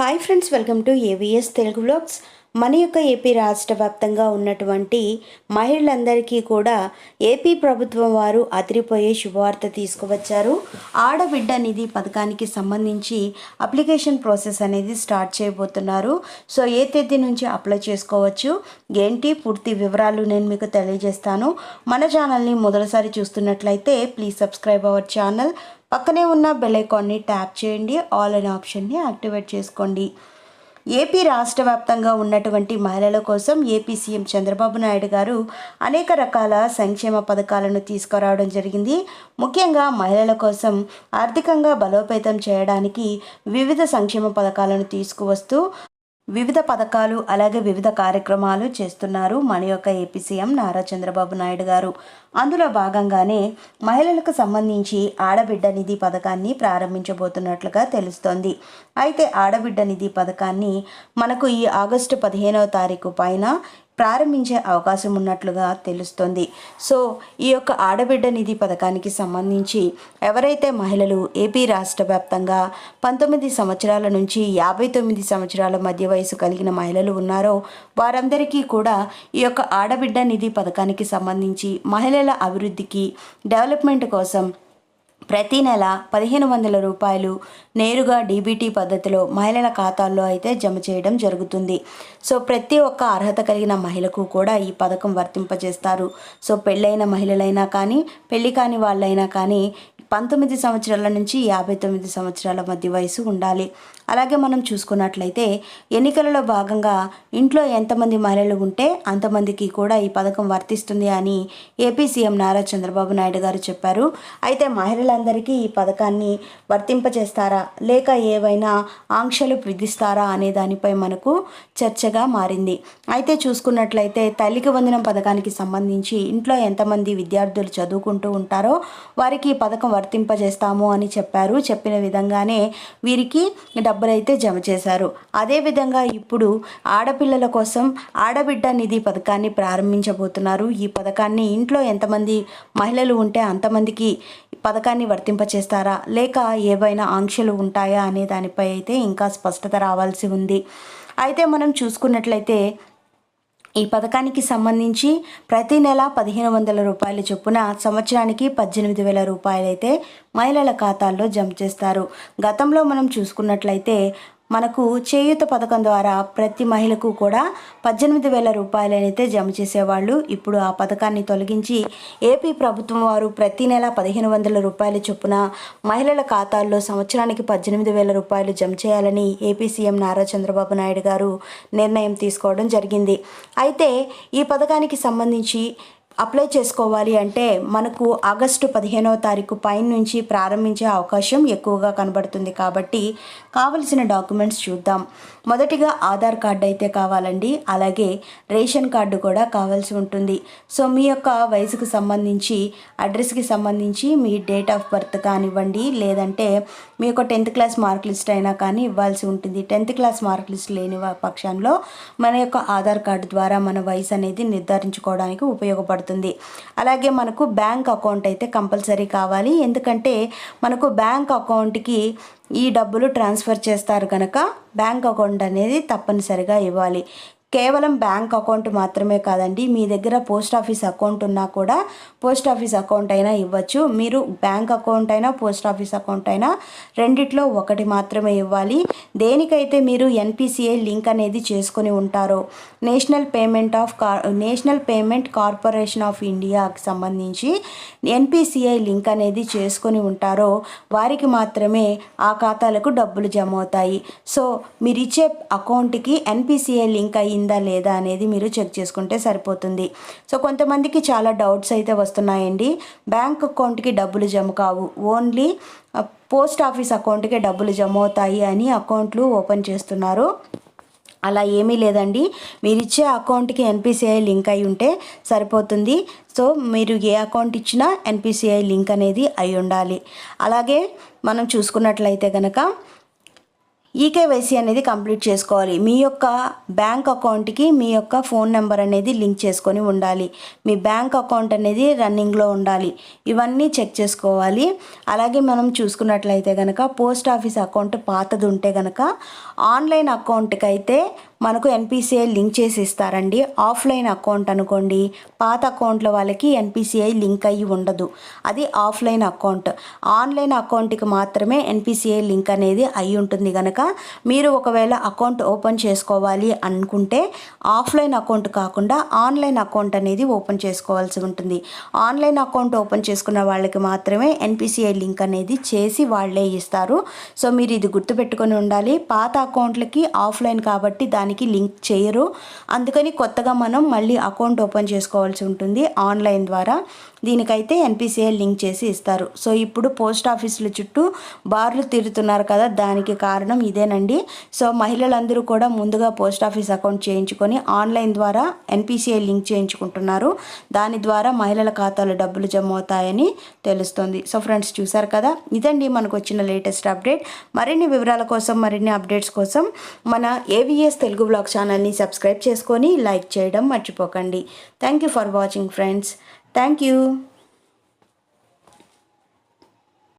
Hi friends welcome to AVS Telugu blogs మన యొక్క AP రాష్ట్ర వ్యాప్తంగా ఉన్నటువంటి మహిళలందరికీ కూడా ఏపీ ప్రభుత్వం వారు అదిరిపోయే శుభవార్త తీసుకువచ్చారు. ఆడబిడ్డ నిధి పథకానికి సంబంధించి అప్లికేషన్ ప్రాసెస్ అనేది స్టార్ట్ చేయబోతున్నారు. సో ఏ తేదీ నుంచి అప్లై చేసుకోవచ్చు? ఏంటి? పూర్తి వివరాలు నేను మీకు తెలియజేస్తాను. మన ఛానల్ని మొదటిసారి చూస్తున్నట్లయితే ప్లీజ్ సబ్స్క్రైబ్ అవర్ ఛానల్ పక్కనే ఉన్న బెల్ ఐకాన్ని ట్యాప్ చేయండి. ఆల్ అనే ఆప్షన్ని యాక్టివేట్ చేసుకోండి. ఏపీ రాష్ట్ర వ్యాప్తంగా ఉన్నటువంటి మహిళల కోసం ఏపీ సీఎం చంద్రబాబు నాయుడు గారు అనేక రకాల సంక్షేమ పథకాలను తీసుకురావడం జరిగింది. ముఖ్యంగా మహిళల కోసం ఆర్థికంగా బలోపేతం చేయడానికి వివిధ సంక్షేమ పథకాలను తీసుకువస్తూ వివిధ పథకాలు అలాగే వివిధ కార్యక్రమాలు చేస్తున్నారు మన యొక్క ఏపీ సీఎం నారా చంద్రబాబు నాయుడు గారు. అందులో భాగంగానే మహిళలకు సంబంధించి ఆడబిడ్డ నిధి పథకాన్ని ప్రారంభించబోతున్నట్లుగా తెలుస్తోంది. అయితే ఆడబిడ్డ నిధి పథకాన్ని మనకు ఈ ఆగస్టు పదిహేనవ తారీఖు పైన ప్రారంభించే అవకాశం ఉన్నట్లుగా తెలుస్తోంది. సో ఈ యొక్క ఆడబిడ్డ నిధి పథకానికి సంబంధించి ఎవరైతే మహిళలు ఏపీ రాష్ట్ర వ్యాప్తంగా పంతొమ్మిది సంవత్సరాల నుంచి యాభై తొమ్మిది సంవత్సరాల మధ్య వయసు కలిగిన మహిళలు ఉన్నారో వారందరికీ కూడా ఈ యొక్క ఆడబిడ్డ నిధి పథకానికి సంబంధించి మహిళల అభివృద్ధికి డెవలప్మెంట్ కోసం ప్రతి నెల పదిహేను వందల రూపాయలు నేరుగా డీబీటీ పద్ధతిలో మహిళల ఖాతాల్లో అయితే జమ చేయడం జరుగుతుంది. సో ప్రతి ఒక్క అర్హత కలిగిన మహిళకు కూడా ఈ పథకం వర్తింపజేస్తారు. సో పెళ్ళైన మహిళలైనా కానీ పెళ్ళి కాని వాళ్ళైనా కానీ పంతొమ్మిది సంవత్సరాల నుంచి యాభై తొమ్మిది సంవత్సరాల మధ్య వయసు ఉండాలి. అలాగే మనం చూసుకున్నట్లయితే ఎన్నికలలో భాగంగా ఇంట్లో ఎంతమంది మహిళలు ఉంటే అంతమందికి కూడా ఈ పథకం వర్తిస్తుంది అని ఏపీ సీఎం నారా చంద్రబాబు నాయుడు గారు చెప్పారు. అయితే మహిళలందరికీ ఈ పథకాన్ని వర్తింపజేస్తారా? లేక ఏవైనా ఆంక్షలు విధిస్తారా అనే దానిపై మనకు చర్చగా మారింది. అయితే చూసుకున్నట్లయితే తల్లికి వందనం పథకానికి సంబంధించి ఇంట్లో ఎంతమంది విద్యార్థులు చదువుకుంటూ ఉంటారో వారికి ఈ పథకం వర్తింపజేస్తాము అని చెప్పారు. చెప్పిన విధంగానే వీరికి డబ్బులైతే జమ చేశారు. అదేవిధంగా ఇప్పుడు ఆడపిల్లల కోసం ఆడబిడ్డ నిధి పథకాన్ని ప్రారంభించబోతున్నారు. ఈ పథకాన్ని ఇంట్లో ఎంతమంది మహిళలు ఉంటే అంతమందికి పథకాన్ని వర్తింపచేస్తారా? లేక ఏవైనా ఆంక్షలు ఉంటాయా? అనే దానిపై అయితే ఇంకా స్పష్టత రావాల్సి ఉంది. అయితే మనం చూసుకున్నట్లయితే ఈ పథకానికి సంబంధించి ప్రతి నెల పదిహేను వందల రూపాయల చొప్పున సంవత్సరానికి పద్దెనిమిది వేల రూపాయలైతే మహిళల ఖాతాల్లో జమ చేస్తారు. గతంలో మనం చూసుకున్నట్లయితే మనకు చేయూత పథకం ద్వారా ప్రతి మహిళకు కూడా పద్దెనిమిది వేల రూపాయలనైతే జమ చేసేవాళ్ళు. ఇప్పుడు ఆ పథకాన్ని తొలగించి ఏపీ ప్రభుత్వం వారు ప్రతి నెల పదిహేను వందల రూపాయల చొప్పున మహిళల ఖాతాల్లో సంవత్సరానికి పద్దెనిమిది వేల రూపాయలు జమ చేయాలని ఏపీ సీఎం నారా చంద్రబాబు నాయుడు గారు నిర్ణయం తీసుకోవడం జరిగింది. అయితే ఈ పథకానికి సంబంధించి అప్లై చేసుకోవాలి అంటే మనకు ఆగస్టు పదిహేనవ తారీఖు పైన నుంచి ప్రారంభించే అవకాశం ఎక్కువగా కనబడుతుంది కాబట్టి కావలసిన డాక్యుమెంట్స్ చూద్దాం. మొదటిగా ఆధార్ కార్డు అయితే కావాలండి. అలాగే రేషన్ కార్డు కూడా కావాల్సి ఉంటుంది. సో మీ యొక్క వయసుకు సంబంధించి అడ్రస్కి సంబంధించి మీ డేట్ ఆఫ్ బర్త్ కానివ్వండి లేదంటే మీ యొక్క టెన్త్ క్లాస్ మార్క్ లిస్ట్ అయినా కానీ ఇవ్వాల్సి ఉంటుంది. టెన్త్ క్లాస్ మార్క్ లిస్ట్ లేని పక్షంలో మన యొక్క ఆధార్ కార్డు ద్వారా మన వయసు అనేది నిర్ధారించుకోవడానికి ఉపయోగపడుతుంది. అలాగే మనకు బ్యాంక్ అకౌంట్ అయితే కంపల్సరీ కావాలి. ఎందుకంటే మనకు బ్యాంక్ అకౌంట్కి ఈ డబ్బులు ట్రాన్స్ఫర్ చేస్తారు కనుక బ్యాంక్ అకౌంట్ అనేది తప్పనిసరిగా ఇవ్వాలి. కేవలం బ్యాంక్ అకౌంట్ మాత్రమే కాదండి మీ దగ్గర పోస్ట్ ఆఫీస్ అకౌంట్ ఉన్నా కూడా పోస్ట్ ఆఫీస్ అకౌంట్ అయినా ఇవ్వచ్చు. మీరు బ్యాంక్ అకౌంట్ అయినా పోస్ట్ ఆఫీస్ అకౌంట్ అయినా రెండిట్లో ఒకటి మాత్రమే ఇవ్వాలి. దేనికైతే మీరు ఎన్పిసిఐ లింక్ అనేది చేసుకొని ఉంటారో national payment of car national payment corporation of ఇండియాకి సంబంధించి ఎన్పిసిఐ లింక్ అనేది చేసుకొని ఉంటారో వారికి మాత్రమే ఆ ఖాతాలకు డబ్బులు జమ అవుతాయి. సో మీరు ఇచ్చే అకౌంట్కి ఎన్పిసిఐ లింక్ అయ్యింది లేదా అనేది మీరు చెక్ చేసుకుంటే సరిపోతుంది. సో కొంతమందికి చాలా డౌట్స్ అయితే వస్తున్నాయండి. బ్యాంక్ అకౌంట్కి డబ్బులు జమ కావు. ఓన్లీ పోస్ట్ ఆఫీస్ అకౌంట్కి డబ్బులు జమ అవుతాయి అని అకౌంట్లు ఓపెన్ చేస్తున్నారు. అలా ఏమీ లేదండి. మీరు ఇచ్చే అకౌంట్కి ఎన్పిసిఐ లింక్ అయి ఉంటే సరిపోతుంది. సో మీరు ఏ అకౌంట్ ఇచ్చినా ఎన్పిసిఐ లింక్ అనేది అయి ఉండాలి. అలాగే మనం చూసుకున్నట్లయితే కనుక ఈకేవైసీ అనేది కంప్లీట్ చేసుకోవాలి. మీ యొక్క బ్యాంక్ అకౌంట్కి మీ యొక్క ఫోన్ నెంబర్ అనేది లింక్ చేసుకొని ఉండాలి. మీ బ్యాంక్ అకౌంట్ అనేది రన్నింగ్లో ఉండాలి. ఇవన్నీ చెక్ చేసుకోవాలి. అలాగే మనం చూసుకున్నట్లయితే కనుక పోస్ట్ ఆఫీస్ అకౌంట్ పాతది ఉంటే కనుక ఆన్లైన్ అకౌంట్కి అయితే మనకు ఎన్పిసిఐ లింక్ చేసి ఇస్తారండి ఆఫ్లైన్ అకౌంట్ అనుకోండి పాత అకౌంట్ల వాళ్ళకి ఎన్పిసిఐ లింక్ అయ్యి ఉండదు. అది ఆఫ్లైన్ అకౌంట్. ఆన్లైన్ అకౌంట్కి మాత్రమే ఎన్పిసిఐ లింక్ అనేది అయి ఉంటుంది కనుక మీరు ఒకవేళ అకౌంట్ ఓపెన్ చేసుకోవాలి అనుకుంటే ఆఫ్లైన్ అకౌంట్ కాకుండా ఆన్లైన్ అకౌంట్ అనేది ఓపెన్ చేసుకోవాల్సి ఉంటుంది. ఆన్లైన్ అకౌంట్ ఓపెన్ చేసుకున్న వాళ్ళకి మాత్రమే ఎన్పిసిఐ లింక్ అనేది చేసి వాళ్ళే ఇస్తారు. సో మీరు ఇది గుర్తుపెట్టుకొని ఉండాలి. పాత అకౌంట్లకి ఆఫ్లైన్ కాబట్టి దాని దానికి లింక్ చేయరు. అందుకని కొత్తగా మనం మళ్ళీ అకౌంట్ ఓపెన్ చేసుకోవాల్సి ఉంటుంది ఆన్లైన్ ద్వారా. దీనికైతే ఎన్పిసిఐ లింక్ చేసి ఇస్తారు. సో ఇప్పుడు పోస్ట్ ఆఫీసుల చుట్టూ బార్లు తిరుగుతున్నారు కదా దానికి కారణం ఇదేనండి. సో మహిళలందరూ కూడా ముందుగా పోస్ట్ ఆఫీస్ అకౌంట్ చేయించుకొని ఆన్లైన్ ద్వారా ఎన్పిసిఐ లింక్ చేయించుకుంటున్నారు. దాని ద్వారా మహిళల ఖాతాలో డబ్బులు జమ అవుతాయని తెలుస్తుంది. సో ఫ్రెండ్స్ చూసారు కదా? ఇదండి మనకు వచ్చిన లేటెస్ట్ అప్డేట్. మరిన్ని వివరాల కోసం మరిన్ని అప్డేట్స్ కోసం మన ఏవిఎస్ తెలుగు తెలుగు బ్లాగ్ ఛానల్ని సబ్స్క్రైబ్ చేసుకొని లైక్ చేయడం మర్చిపోకండి. Thank you for watching friends thank you